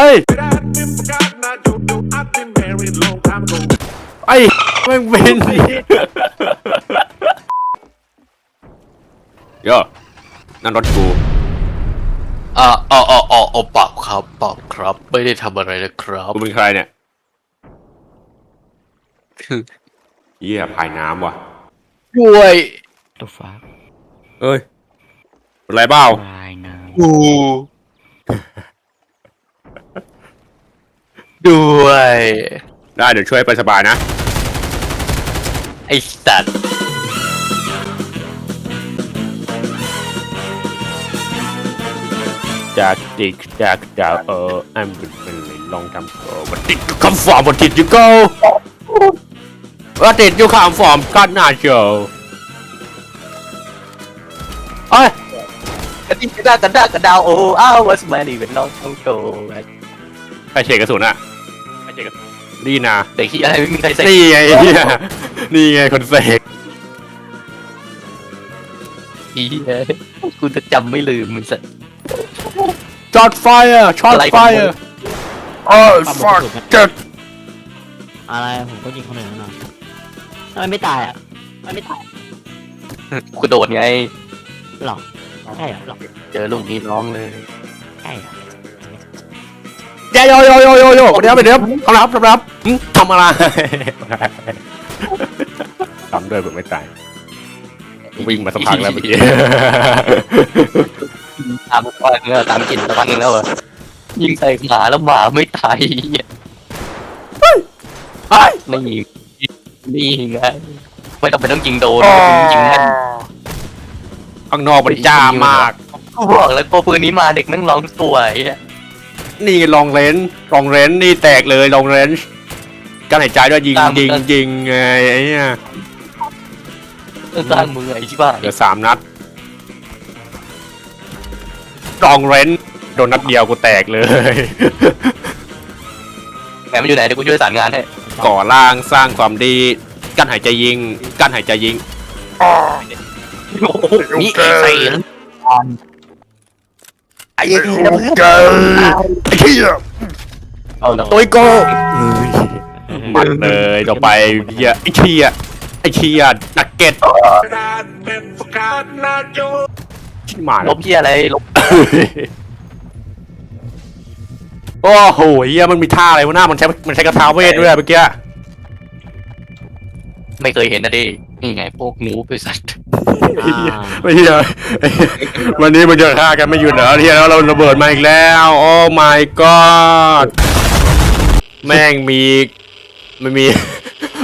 เฮ้ย I've been forgotten, I don't know. I've been married a long time ago. ไอ้แม่งเป็นโย่นั่นรถกูอ่าอ๋ออ๋ออ๋ออ๋อเปล่าครับเปล่าครับ ไม่ได้ทำอะไรนะครับกูเป็นใครเนี่ยเหี้ยพายน้ำว่ะด้วย ตัวฟ้าเอ้ยเป็นไรเปล่า ลายน้กู ด้วยได้เดี๋ยวช่วยไปสบายนะ ไอ้สัตว์จากดิกจากดาวเอออันเป็นเป็นเลยลองทำเออมันติดคำฟอร์มมันติดอยู่ก็ว่าติดอยู่คำฟอร์มกันหน้าโชว์เอ้ยกระดิ่งกระดากระดากระดาวโอ้อ้าววัสมานีเป็นน้องต้องโชว์ใครเฉกกระสุนอะ นนี่นะเด็กที่อะไรไม่มีใครใส่นี่ไงเนี่ยนี่ไงคนเสกอีเอ้ยกูจะจำไม่ลืมมึงสัตว์จอดไฟอะช็อตอะไรไฟของมึอะงโอ้ยฟักจัดำอะไรผมก็ยิงคนอื่นแล้วนะทำไมไม่ตายอะทำไมไม่ตายกูโดดไง หรอใช่เหรอหรอเจอลูกนี้ร้องเลย ใช่เหรอ โยโยโยโยโยโยเดี๋ยวไปเดี๋ยวทำรับทำรับทำอะไรทำด้วยแบบไม่ตายวิ่งมาสักพักแล้วเมื่อกี้ตามฟังแล้วตามกลิ่นฟังแล้วเหรอยิงใส่หมาแล้วหมาไม่ตายไม่ยิงนี่ไงไม่ต้องไปต้องยิงโดนยิงแม่นข้างนอกมันจ้ามากกูบอกแล้วพอปืนนี้มาเด็กแม่งร้องตัวไอ้เหี้ย นี่ลองเลนส์ลองเลนส์นี่แตกเลยลองเลนส์การหายใจด้วยยิงยิงยิงไงไอ้เนี่ยสร้างมือไอ้ที่บ้าเหลือสามนัดลองเลนส์โดนนัดเดียวกูแตกเลย แหมมันอยู่ไหนเดี๋ยวกูช่วยสานงานให้ก่อร่างสร้างความดี กั้นหายใจยิง กั้นหายใจยิง นี่ไอ้ใส่ ไอ้เหี้ยไอ้เหี้ยเอาแล้วตัวโกมันเลยต่อไปเหี้ยไอ้เชี่ยไอ้เชี่ยนักเก็ต I've been forgotten, I don't ที่มาลแล้วบเฮียอะไรลบโอ้โหเหี้ยมันมีท่าอะไรวะหน้ามันใช้มันใช้กระทาเวทด้วยเมื่อกี้ไม่เคยเห็นนะดินี่ไงพวกหนูบริษัท อ่าไม่เหี้ยวันนี้มันจะฆ่ากันไม่หยุดเหรอเฮียแล้วเราระเบิดมาอีกแล้ว โอ้ my god แม่งมีมันมี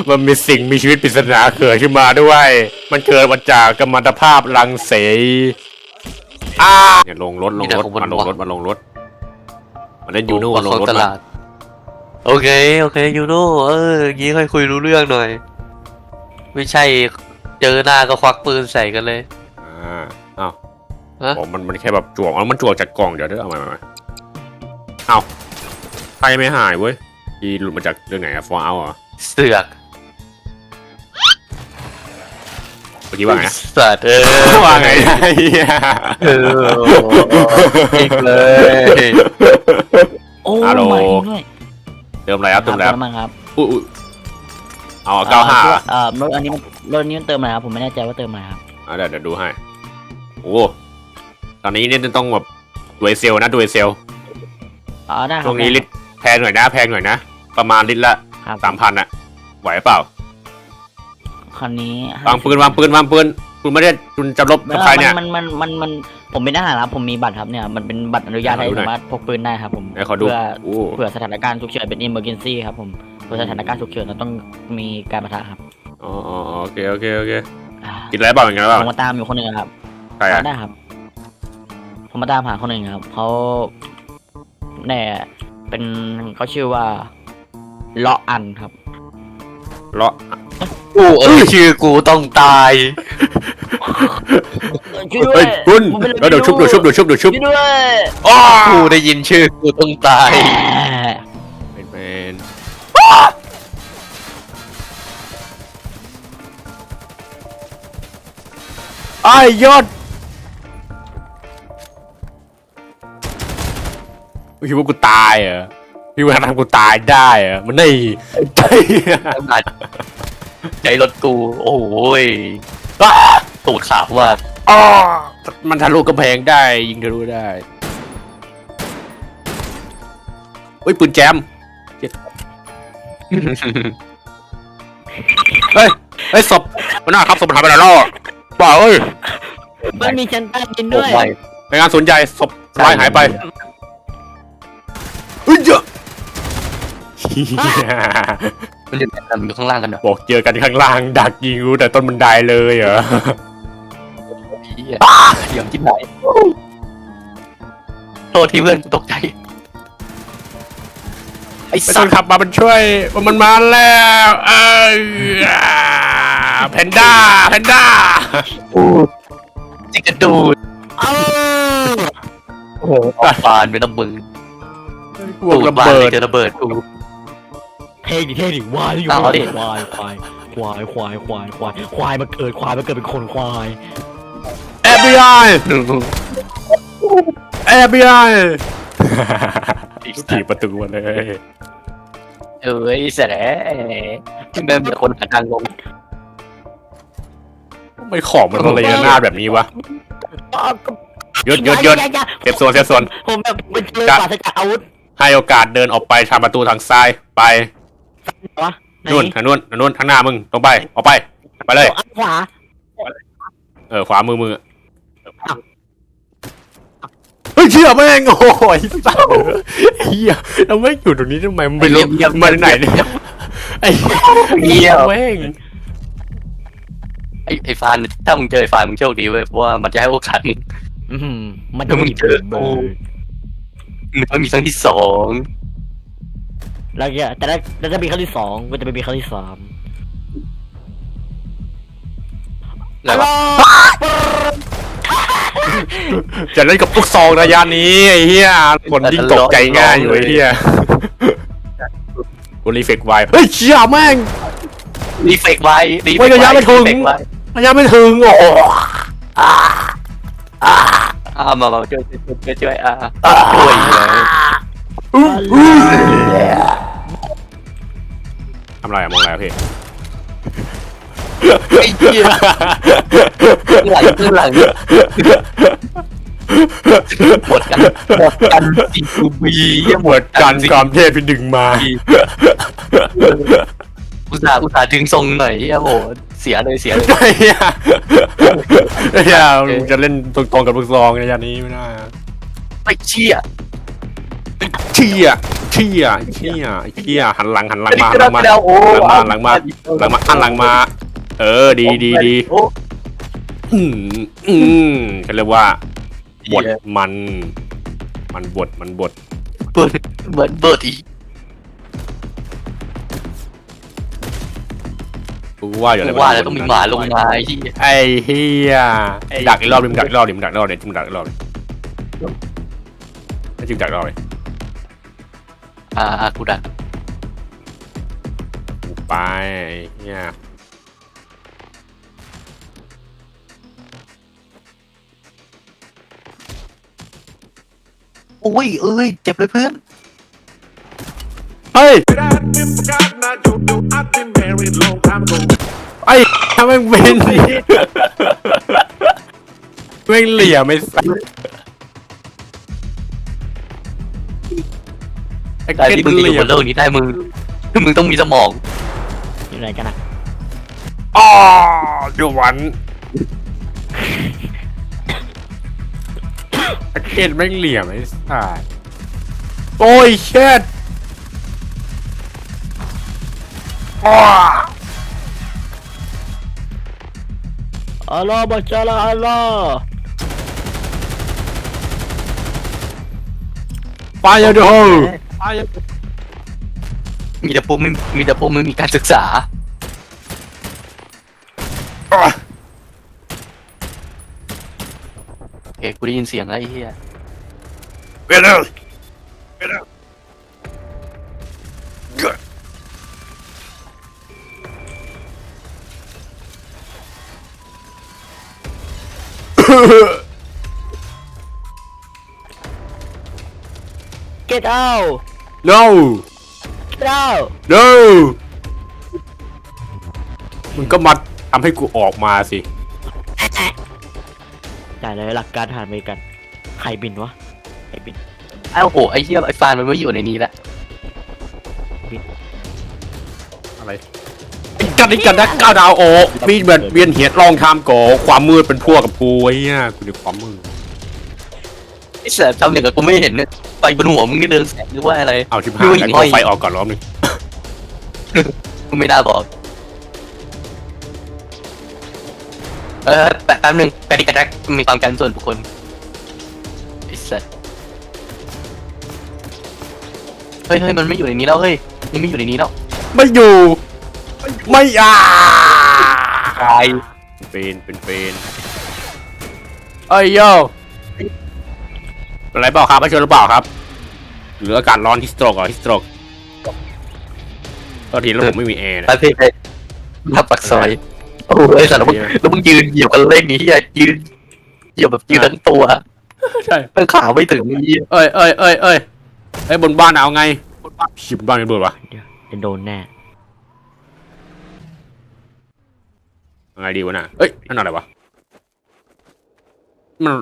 มันมีสิ่งมีชีวิตปริศนาเกิดขึ้นมาด้วย มันเกิดมาจากกัมมันตภาพรังสีอ้าเนี่ยลงรถลงรถมาลงรถมาลงรถมาเล่นยูโน่ลงรถตมาลาดโอเค โอเคยูโน่เอออย่างงี้ค่อยคุยรู้เรื่องหน่อย ไม่ใช่ เจอหน้าก็ควักปืนใส่กันเลยอ่าอ้าวฮะผมมันมันแค่แบบจวกเอามันจวกจากกล่องเดี๋ยวเด้อเอามามามาเอาใครไม่หายเว้ยอีหลุดมาจากเรื่องไหนอะฟอร์เอาเหรอเสือกเมื่อกี้ว่าไงนะสัตว์เออว่าไงนะเหี้ยเอออีกเลยโอ้ฮัลโหลไม่ด้วยเติมอะไรครับเติมอะไรครับน้ำมันครับ อุ้ยอุ้ย เอาเก้าห้าอ่เอ่อรถอันนี้มันรถอันนี้มันเติมอะไรครับผมไม่แน่ใจว่าเติมอะไรครับเดี๋ยวเดี๋ยวดูให้ โอ้ ตอนนี้เนี่ยต้องแบบดูเซลนะดูเซลอ๋อได้ครับช่วงนี้ลิตรแพงหน่อยนะแพงหน่อยนะ ประมาณลิตรละครับสามพันอะไหวเปล่าคันนี้วางปืนวางปืนวางปืนคุณไม่ได้คุณจะลบกับใครเนี่ยมันมันมันมันผมเป็นทหารครับผมมีบัตรครับเนี่ยมันเป็นบัตรอนุญาตให้ขอดูหน่อยสามารถพกปืนได้ครับผมไหนขอดูเพื่อโอ้เผื่อสถานการณ์ฉุกเฉินเป็น emergency ครับผม เผื่อสถานการณ์ฉุกเฉินเราต้องมีการปะทะครับอ๋ออ๋ออ๋อโอเค โอเค โอเคอ่ากินอะไรเปล่าอย่างเงี้ยเปล่าผมมาตามอยู่คนหนึ่งครับใครอะได้ครับ ผมมาตามหาคนหนึ่งครับเขาเนี่ยเป็นเขาชื่อว่าเลาะอันครับ เลาะกูเออชื่อกูต้องตายช่วยด้วเฮ้ยยคุณผมเป็นเดี๋ยวชุบเดี๋ยวชุบเดี๋ยวชุบเดี๋ยวชุบช่วยด้วย อ้ากูได้ยินชื่อกูต้องตายเป็น ไอ้ยอดคิดว่ากูตายเหรอคิดว่าทำกูตายได้เหรอมันนี่ใช่ใจรถกู โอ้ยตูดขาวว่าอ๋อมันทะลุกำแพงได้ ยิงทะลุได้เฮ้ยปืนแจมเฮ้ยเฮ้ยศพมันน่าครับศพมันหายไปไหนแล้ว อะบ้าเอ้ยมันมีชั้นใต้ดินโอ้ด้วยไม่ในงานสนใจศพลายหายไปเฮ้ยเยอะมันอยู่แต่มันอยู่ข้างล่างกันเหรอบอกเจอกันข้างล่าง ดักยิงรู้แต่ต้นบันไดเลยเหรอเหี้ยเดี๋ยวจิ้มไหนโทษที่เพื่อนกูตกใจ ไอ้ไม่สัต้อตงว์ขับมามันช่วยมันมาแล้วเออแพนด้าแพนด้า จิกกระดูดเอ้าโอ้โหบานเป็นระเบิดพวกระเบิดจะระเบิดกูเท่ดิเท่ดิวายดิเอาดิควายควายควายควายควายควายควายมาเกิดควายมาเกิดเป็นคนควาย FBI FBI ถีบประตูมาเลย เอ้ยเสร็จแล้วที่แม่เป็นคนหาทางลง ไม่ของมันอะไรหน้าแบบนี้วะหยุดหยุดหยุดอาอาอาเซฟโซนเซฟโซนผมแบบเป็นเลยจัดปราศจากอาวุธให้โอกาสเดินออกไปทางประตูทางซ้ายไปวะไหนู่นทางนู่นทางนู่นทางหน้ามึงตรงไปออกไป ไปเลยอันขวาเออขวามือมือเฮ้ยเชื่อแม่งโอ้ยสัสเฮียเราไม่อยู่ตรงนี้ทำไมมันไปลงมาไหนเนี่ยไอ้เหี้ยแม่ง ไอ้ไอ้ฟานถ้ามึงเจอไอ้ฟานมึงโชคดีเว้ยเพราะว่ามันจะให้โอกาสมึง อื้อหือมันแล้วมึงเจอเบอกูร์มันต้องมีครั้งที่สองแล้วจะแต่แล้วแล้วจะมีครั้งที่สองก็จะไม่มีครั้งที่สามแล้วจะเล่นกับลูกซองระยะนี้ไอ้เฮียคนยิ่งตกใจง่ายอยู่ไอ้เฮียกูรีเฟกไวเฮ้ยเชี่ยแม่ง รีเฟกไว้รีเฟเว้ยกระยะไม่ถึง รีเฟกไว้ ระยะไม่ถึงโอ้โหอ่ามามาช่วยช่วยช่วยช่วยอ่าช่วยเลยทำไรอะมองอะไรอะพี่ไอ้เหี้ยหลังข้างหลังหมดกันหมดกันจริงกูบีเหี้ยหมดการกรามเทพที่ดึงมาอุตส่าห์อุตส่าห์ดึงทรงหน่อยเหี้ยโอ้โห เสียเลยเสียเลย ไอ้เหี้ยไอ้เหี้ยมึงจะเล่นตรงๆกับลูกซองระยะนี้ไม่ได้อะไอ้เชี่ยเชี่ยเชี่ยเชี่ยเชี่ยหันหลังหันหลังมาหันหลังมาแล้วโอ้หลังมาหลังมาหลังมาหันหลังมา เออดีดีดีโอ้อืมอืมเขาเรียกว่าบทมัน มันบทมันบทเบิร์ดเบิร์ดเบิร์ดอีก กูว่าอยู่ว่าแล้วต้องมีหมาลงมาไอ้เหี้ยไอ้เฮียดักอีกรอบดิมงดักอีกรอบดิมงดักอีกรอบดิมงดักอีกรอบดิให้จิมดักอีกรอบเลยอ่าอ่ากูดักกูไปเนี่ยโอ้ยเอ้ยเจ็บเลยเพื่อนเฮ้ย But I've been forgotten, I don't know. I've been married long time ago. ไอ้ทำไมงเป็นแม่งเหลี่ยมไม่ใส่ไอ้ได้เก็ที่ตมึงจะอเหลี่ยู่ยบมนโลกนี้ได้มึงมึงต้องมีสมองอยู่ไหนกันนะอ๋อเดี๋ยววันไอ้เก็ตแม่งเหลี่ยมไอ้สัสโอ้ยเช็ด อ้ออัลลอฮ์บัจจาลาอัลลอฮ์ไปอย่าดูมีแต่พวกมึงมีแต่พวกมึงมีการศึกษาอะโอเคกูได้ยินเสียงแล้วไอ้เหี้ยไป get out no get out no มึงก็มาทำให้กูออกมาสิได้เลยหลักการทหารอเมริกัน ใครบินวะ ใครบินเอ้าโห ไอ้เหี้ยไอ้ฟานมันไม่อยู่ในนี้ละอะไรกันนี่กันนะก้าวดาวโอมีแบบเวียนเหียดลองทำก่อความมืดเป็นพวกกับกูไอ้เหี้ยกูในความมืดไอ้เสือทำอย่างกับกูไม่เห็นเนี่ยไฟบนหัวมึงนี่เดินแสงหรือว่าอะไร เอาชิบหายกันก็ไฟออกก่อนรอบหนึงกูไม่น่าบอก เออแป๊บแป๊บนึงกระดิกกระดักมีความกันส่วนบุคคลไอ้สัสเฮ้ยเฮ้ยมันไม่อยู่ในนี้แล้วเฮ้ยมันไม่อยู่ในนี้แล้วไม่อยู่ ไม่อ่าตายเป็นเป็นเป็นเอ้ยโยเป็นไรเปล่าครับไม่ชวนหรือเปล่าครับ หรืออากาศร้อนฮิสโตรกเหรอฮิสโตรกตอนทีแล้วผมไม่มีแอร์นะประเภทเลยหน้าปากซอย โอ้ยสัสแล้วมึงแล้วมึงยืนเหยียบกันเล่นนี้อะยืนเหยียบแบบยืนทั้งตัวใช่ตั้งขาไม่ถึงนี่เอ้ยเอ้ยเอ้ยเอ้ยเอ้ยบนบ้านเอาไงชิบบนบ้านไม่เบิดวะเดี๋ยวจะโดนแน่ เอาไงดีวะน่ะเอ้ยนั่นอะไรวะมัน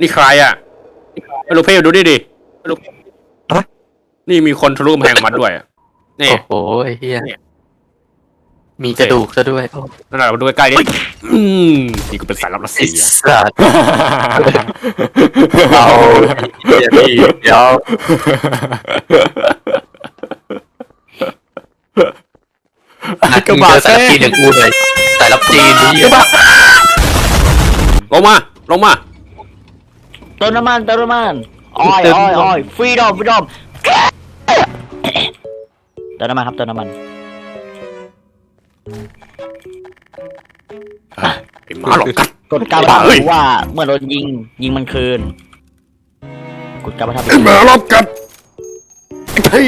นี่ใครอะไอ้ลูกเพ่ดูดิดิไอ้ลูก นี่มีคนทะลุกำแพงมาด้วยอะนี่ โอ้โหไอ้เฮียมีกระดูกซะด้วยโอ้นั่นแหละมาดูใกล้ๆดิอืมนี่ก็เป็นสายลับรัสไอ้เซีย สัสเอาเดี๋ยวดิเดี๋ยวกระบะมึงเจอสายเซ่ลับจีนอย่างกูเลยสายลับจีนนี่กระบะลงมา ลงมา เติมน้ำมันเติมน้ำมันอ้อยอ้อยอ้อยฟรีดอมฟรีดอม เติมน้ำมันครับเติมน้ำมันไอ้หมาหลอกกัด กดกาบาเฮ้ยว่าเมื่อโดนยิง ยิงมันคืนกดกาบาทับไอ้หมาหลอกกัดเฮ้ย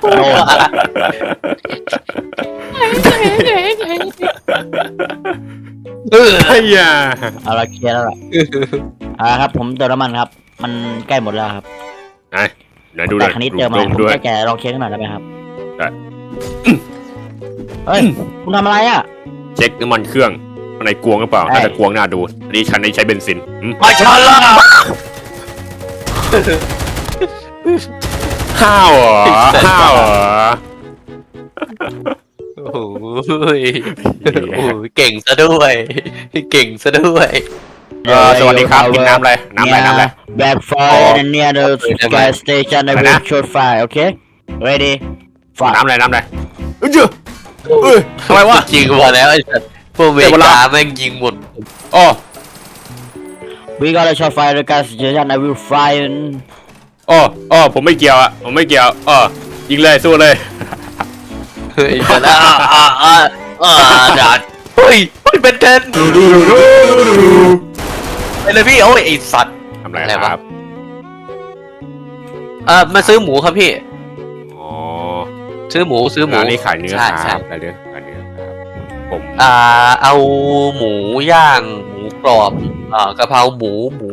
โดนเออเฮ้ยอะเอาละเคลียร์แล้วล่ะเอาละครับ ผมเติมน้ำมันครับ มันใกล้หมดแล้วครับ ไหนไหนดูเลแต่ยคันนี้เติมมาดูผมด้วยแค่แกลองเช็คหน่อยได้ไหมครับได้ เฮ้ย คุณทำอะไรอะ เช็คน้ำมันเครื่องข้างในกวงหรือเปล่าได้น่าจะกวงน่าดูอันนี้ฉันนี่ใช้เบนซินอืมไม่ใช่ละห้าวเหรอห้าวเหรอโอ้โหยโอ้ยเก่งซะด้วย เก่งซะด้วย เออสวัสดีครับกินน้ำอะไรน้ำอะไรน้ำอะไร Back อ๋อ fire near the เออได้ไหม gas station I อะไร will นะ shoot fire okay ready น้ำ fire อะไรน้ำอะไรเอ้ยเจ้าเอ้ยทำไมวะยิงมาแล้วไอ้สัสพวกอเมริเดี๋ยวเวลากาแม่งยิงหมดอ๋อ we gotta shot fire the gas station I will fire อ๋ออ๋อผมไม่เกี่ยวอะผมไม่เกี่ยวอ๋อยิงเลยสู้เลยเฮ้ยสัสอ่าอ่าอ่าอ่าดัดเฮ้ยเฮ้ยเป็นเทนไป เลยพี่โอ้ยไอ้สัตว์ ทำไรอะไรควะรับ เอ่อมาซื้อหมูครับพี่ อ๋อซื้อหมูซื้อหมู ร้านนี้ขายเนื้อใช่คใช่ รับขายเนื้อขายเนื้อครับ ผมอ่าเอาหมูย่าง หมูกรอบอ่ากะเพราหมูหมู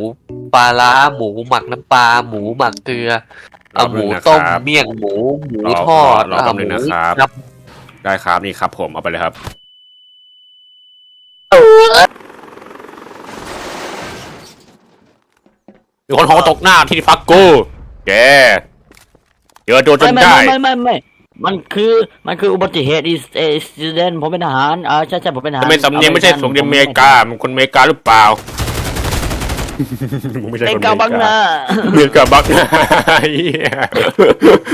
ปลาร้าหมูหมักน้ำปลาหมูหมักเกลือเอาหมูต้มเมี่ยงหมูหมูทอดรอแป๊บนึงนะครับครับ ได้ครับนี่ครับผมเอาไปเลยครับ มีคนหอตกหน้าที่พักกูแกเจอตัวจไม่นไม่ได้ไม่ไม่ไม่มันคือมันคืออุบัติเหตุ is a student ผมเป็นทหารอ่าใช่ใช่ผมเป็นทหารทำไมสำเนียงไม่ใช่สำเนียงอเมริกามันคนอเมริกาหรือเปล่ามึงไม่ใช่เมคนกาบังนาอเมริกาบังนาไอ้เหี้ย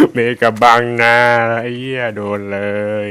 อเมริกาบังนาไอ้เหี้ยโดนเลย